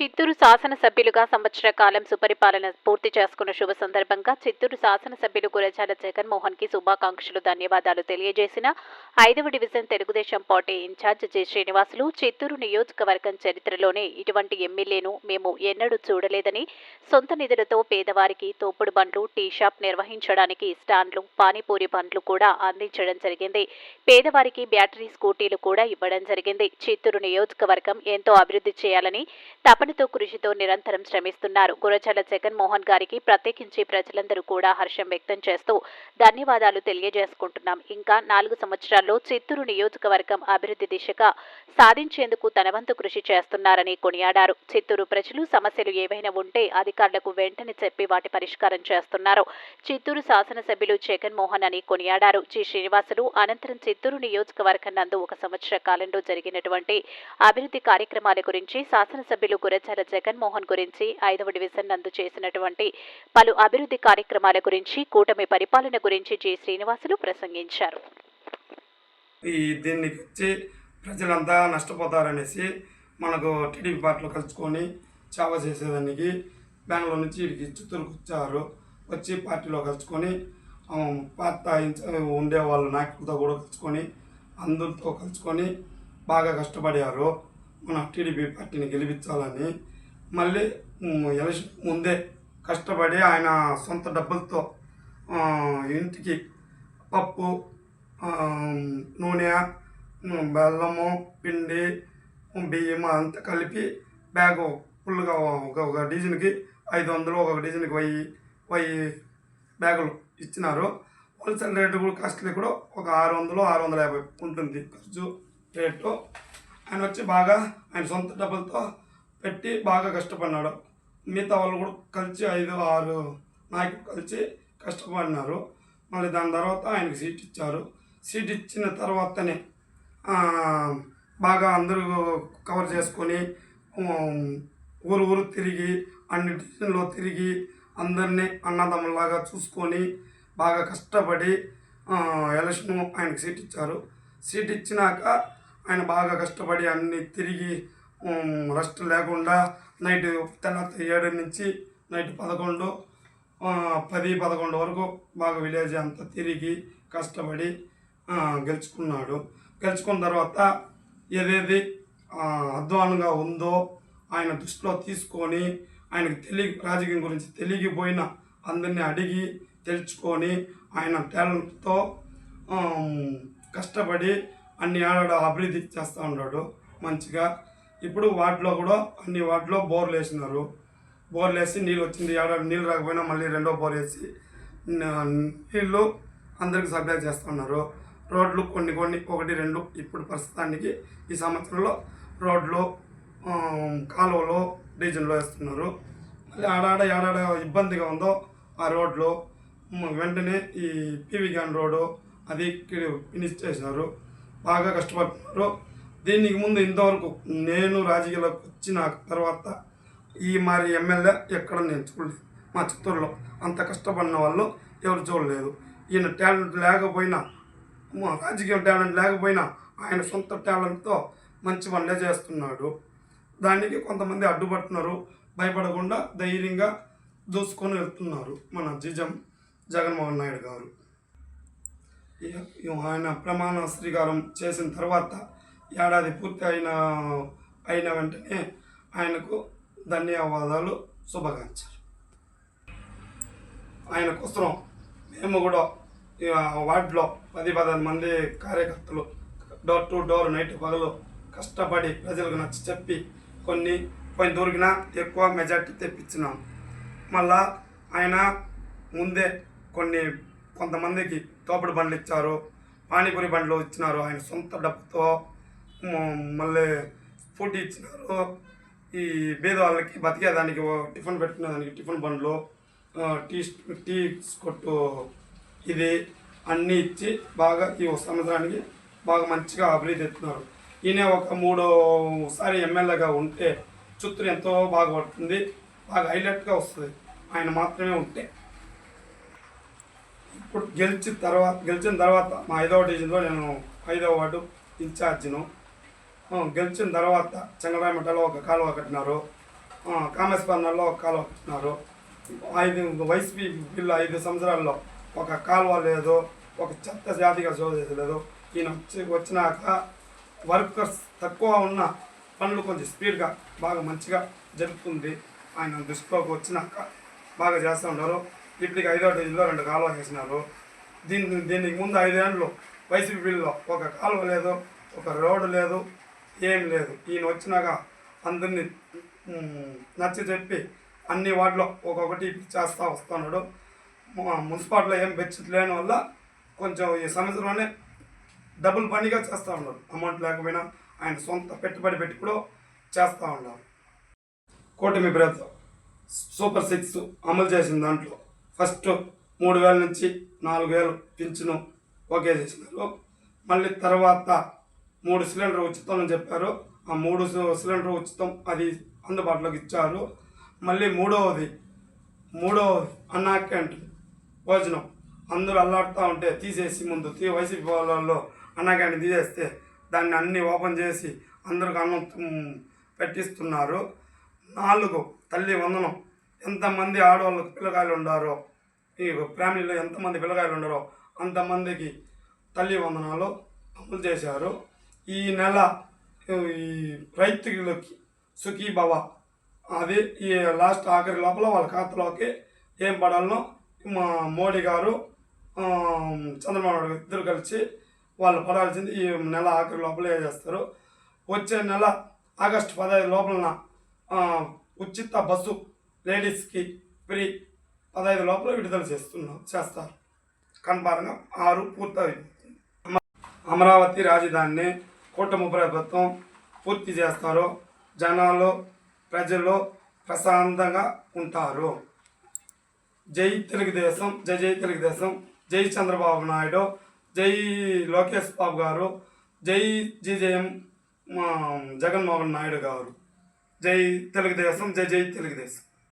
చిత్తూరు శాసనసభ్యులుగా సంవత్సర కాలం సుపరిపాలన పూర్తి చేసుకున్న శుభ సందర్భంగా చిత్తూరు శాసనసభ్యులు గురజాల జగన్మోహన్కి శుభాకాంక్షలు ధన్యవాదాలు తెలియజేసిన ఐదవ division Telugu Desam party incharge J. Srinivasulu Chittoor నియోజకవర్గం చరిత్రలోనే ఇటువంటి ఎమ్మెల్యేను మేము ఎన్నడూ చూడలేదని సొంత నిధులతో పేదవారికి తోపుడు బండ్లు టీ షాప్ నిర్వహించడానికి స్టాండ్లు పానీపూరి బండ్లు కూడా అందించడం జరిగింది. పేదవారికి బ్యాటరీ స్కూటీలు కూడా ఇవ్వడం జరిగింది. చిత్తూరు నియోజకవర్గం ఎంతో అభివృద్ధి చేయాలని తపనతో కృషితో నిరంతరం శ్రమిస్తున్నారు. గురజాల జగన్మోహన్ గారికి ప్రత్యేకించి ప్రజలందరూ కూడా హర్షం వ్యక్తం చేస్తూ ధన్యవాదాలు తెలియజేసుకుంటున్నాం. ఇంకా నాలుగు సంవత్సరాల్లో చిత్తూరు నియోజకవర్గం అభివృద్ధి దిశగా సాధించేందుకు తన వంతు కృషి చేస్తున్నారని కొనియాడారు. చిత్తూరు ప్రజలు సమస్యలు ఏవైనా ఉంటే అధికారులకు వెంటనే చెప్పి వాటి పరిష్కారం చేస్తున్నారు. చిత్తూరు శాసనసభ్యులు జగన్మోహన్ అని కొనియాడారు. జి. శ్రీనివాసులు అనంతరం చిత్తూరు నియోజకవర్గం నందు ఒక సంవత్సర కాలంలో జరిగినటువంటి అభివృద్ధి కార్యక్రమాల గురించి శాసనసభ్యులు గురజాల జగన్మోహన్ గురించి ఐదవ డివిజన్ నందు చేసినటువంటి పలు అభివృద్ధి కార్యక్రమాల గురించి కూటమి పరిపాలన గురించి జి. శ్రీనివాసులు ప్రసంగించారు. ఈ వచ్చి ప్రజలంతా నష్టపోతారనేసి మనకు టీడీపీ పార్టీలో కలుసుకొని సేవ చేసేదానికి బెంగళూరు నుంచి ఇక్కడికి చిత్తూరుకు వచ్చారు. వచ్చి పార్టీలో కలుసుకొని పాత ఉండే వాళ్ళ నాయకులతో కూడా కలుసుకొని అందరితో కలుసుకొని బాగా కష్టపడారు. మన టీడీపీ పార్టీని గెలిపించాలని మళ్ళీ ఎలక్షన్ ముందే కష్టపడి ఆయన సొంత డబ్బులతో ఇంటికి పప్పు నూనె బెల్లము పిండి బియ్యం అంతా కలిపి బ్యాగు ఫుల్గా ఒక ఒక డీజిల్కి ఐదు వందలు ఒక డీజిల్కి వెయ్యి వెయ్యి బ్యాగులు ఇచ్చినారు. హోల్సేల్ రేటు కూడా కాస్ట్లీ కూడా ఒక ఆరు వందలు ఆరు వందల యాభై ఉంటుంది ఖర్చు రేటు. ఆయన వచ్చి బాగా ఆయన సొంత డబ్బులతో పెట్టి బాగా కష్టపడినాడు. మిగతా వాళ్ళు కూడా కలిసి ఐదు ఆరు నాయకులు కలిసి కష్టపడినారు. మళ్ళీ దాని తర్వాత ఆయనకు సీట్ ఇచ్చారు. సీట్ ఇచ్చిన తర్వాతనే బాగా అందరూ కవర్ చేసుకొని ఊరు ఊరు తిరిగి అన్ని డివిజన్లో తిరిగి అందరినీ అన్నదమ్ములాగా చూసుకొని బాగా కష్టపడి ఎలక్షన్ ఆయనకు సీట్ ఇచ్చారు. సీట్ ఇచ్చినాక ఆయన బాగా కష్టపడి అన్ని తిరిగి రెస్ట్ లేకుండా నైట్ తెల్లత ఏడు నుంచి నైట్ పదకొండు పది పదకొండు వరకు బాగా విలేజ్ అంతా తిరిగి కష్టపడి గెలుచుకున్నాడు. గెలుచుకున్న తర్వాత ఏదేది అధ్వానంగా ఉందో ఆయన దృష్టిలో తీసుకొని ఆయనకు తెలియ రాజకీయం గురించి తెలియకపోయిన అందరినీ అడిగి తెలుసుకొని ఆయన టాలెంట్తో కష్టపడి అన్ని ఆడ అభివృద్ధి చేస్తూ ఉన్నాడు మంచిగా. ఇప్పుడు వాటిలో కూడా అన్ని వాటిలో బోర్లు వేసినారు. బోర్లు వేసి నీళ్ళు వచ్చింది ఏడాది నీళ్ళు రాకపోయినా మళ్ళీ రెండో బోర్ వేసి నీళ్ళు అందరికి సప్లై చేస్తున్నారు రోడ్లు కొన్ని కొన్ని ఒకటి రెండు ఇప్పుడు ప్రస్తుతానికి ఈ సంవత్సరంలో రోడ్లు కాలువలు డీజిల్లో వేస్తున్నారు. మళ్ళీ ఆడాడ ఏడాడ ఇబ్బందిగా ఉందో ఆ రోడ్లు వెంటనే ఈ పీవీ గన్ రోడ్డు అది ఫినిష్ చేశారు. బాగా కష్టపడుతున్నారు దీనికి ముందు ఇంతవరకు నేను రాజకీయాల్లోకి వచ్చిన తర్వాత ఈ మరి ఎమ్మెల్యే ఎక్కడ నేను చూడలేదు. మా చిత్తూరులో అంత కష్టపడిన వాళ్ళు ఎవరు చూడలేదు. ఈయన టాలెంట్ లేకపోయినా మా రాజకీయ టాలెంట్ లేకపోయినా ఆయన సొంత టాలెంట్తో మంచి పనులే చేస్తున్నాడు. దానికి కొంతమంది అడ్డుపడుతున్నారు. భయపడకుండా ధైర్యంగా దూసుకొని వెళ్తున్నారు మన జిజం జగన్మోహన్ నాయుడు గారు. ఆయన ప్రమాణ స్వీకారం చేసిన తర్వాత ఏడాది పూర్తి అయిన అయిన వెంటనే ఆయనకు ధన్యవాదాలు శుభాకాంక్షలు. ఆయన కోసం మేము కూడా వార్డులో పది పదహారు మంది కార్యకర్తలు డోర్ టు డోర్ నైట్ పగలు కష్టపడి ప్రజలకు నచ్చి చెప్పి కొన్ని కొన్ని దొరికిన ఎక్కువ మెజార్టీ తెప్పించినాం. మళ్ళా ఆయన ముందే కొన్ని కొంతమందికి తోపుడు బండ్లు ఇచ్చారు పానీపూరి బండ్లు ఇచ్చినారు ఆయన సొంత డబ్బుతో మళ్ళీ స్కూటీ ఇచ్చినారు. ఈ బీదవాళ్ళకి బతికేదానికి టిఫిన్ పెట్టుకునేదానికి టిఫిన్ బండ్లు టీ టీ కొట్టు ఇది అన్నీ ఇచ్చి బాగా ఈ సంవత్సరానికి బాగా మంచిగా అభివృద్ధి ఎత్తున్నారు ఈయన ఒక మూడోసారి ఎమ్మెల్యేగా ఉంటే చిత్తూరు ఎంతో బాగా పడుతుంది బాగా హైలైట్గా వస్తుంది. ఆయన మాత్రమే ఉంటే ఇప్పుడు గెలిచిన తర్వాత గెలిచిన తర్వాత మా ఐదవ డివిజన్లో నేను ఐదవ వార్డు ఇన్ఛార్జిను. గెలిచిన తర్వాత చెంగరాయమట్టలో ఒక కాలువ కట్టినారు. కామేశ్వరంలో ఒక కాలువ కట్టినారు. ఐదు వైసీపీ బిల్లు ఐదు సంవత్సరాల్లో ఒక కాలువ లేదు ఒక చెత్త జాతిగా చూడలేదు ఈయన వచ్చి వచ్చినాక వర్కర్స్ తక్కువ ఉన్న పనులు కొంచెం స్పీడ్గా బాగా మంచిగా జరుపుతుంది ఆయన దృష్టిలోకి వచ్చినాక బాగా చేస్తూ ఉన్నారు. ఇప్పటికి ఐదో డివిజన్లో రెండు కాలువ చేసినారు. దీన్ని దీనికి ముందు ఐదేళ్ళు వైసీపీ బిల్లులో ఒక కాలువ లేదు ఒక రోడ్డు లేదు ఏం లేదు. ఈయన వచ్చినాక అందరినీ నచ్చి చెప్పి అన్ని వాటిలో ఒక్కొక్కటి చేస్తూ వస్తున్నాడు. మున్సిపాలిటీలో ఏం బెచ్చిట్ లేని వల్ల కొంచెం ఈ సంవత్సరంలోనే డబుల్ పనిగా చేస్తూ ఉన్నారు అమౌంట్ లేకపోయినా ఆయన సొంత పెట్టుబడి పెట్టి కూడా చేస్తూ ఉన్నారు. కూటమి బ్రత్ సూపర్ సిక్స్ అమలు చేసిన దాంట్లో. ఫస్ట్ మూడు వేల నుంచి నాలుగు వేలు పింఛను ఓకే చేసినారు. మళ్ళీ తర్వాత మూడు సిలిండర్ ఉచితం అని చెప్పారు. ఆ మూడు సిలిండర్ ఉచితం అది అందుబాటులోకి ఇచ్చారు. మళ్ళీ మూడవది మూడవది అన్నా క్యాంటీన్ భోజనం. అందరూ అల్లాడుతూ ఉంటే తీసేసి ముందు తీ వైసీపీ వాళ్ళలో అన్నా క్యాంటీన్ తీసేస్తే దాన్ని అన్ని ఓపెన్ చేసి అందరికి అన్నం పెట్టిస్తున్నారు. నాలుగు తల్లి వందనం. ఎంతమంది ఆడవాళ్ళకు పిల్లకాయలు ఉండారో ఈ ఫ్యామిలీలో ఎంతమంది పిల్లగాయలు ఉండారో అంతమందికి తల్లి వందనాలు అమలు చేశారు. ఈ నెల ఈ రైతులకి సుఖీ భవ అది ఈ లాస్ట్ ఆఖరి లోపల వాళ్ళ ఖాతాలోకి ఏం పడాలనో మా మోడీ గారు చంద్రబాబు నాయుడు ఇద్దరు కలిసి వాళ్ళు పడాల్సింది ఈ నెల ఆఖరి లోపల ఏం చేస్తారు. వచ్చే నెల ఆగస్టు పదహైదు లోపలన ఉచిత బస్సు లేడీస్కి ఫ్రీ పదహైదు లోపల విడుదల చేస్తున్నారు చేస్తారు. కన్ఫారంగా ఆరు పూర్తయి అమరావతి రాజధానిని కూటమి ప్రభుత్వం పూర్తి చేస్తారు జనాలు ప్రజలు ప్రశాంతంగా ఉంటారు. జై తెలుగుదేశం జై జై తెలుగుదేశం జై చంద్రబాబు నాయుడు జై లోకేష్ బాబు గారు జై జయం జగన్మోహన్ నాయుడు గారు. జై తెలుగుదేశం జై జై తెలుగుదేశం.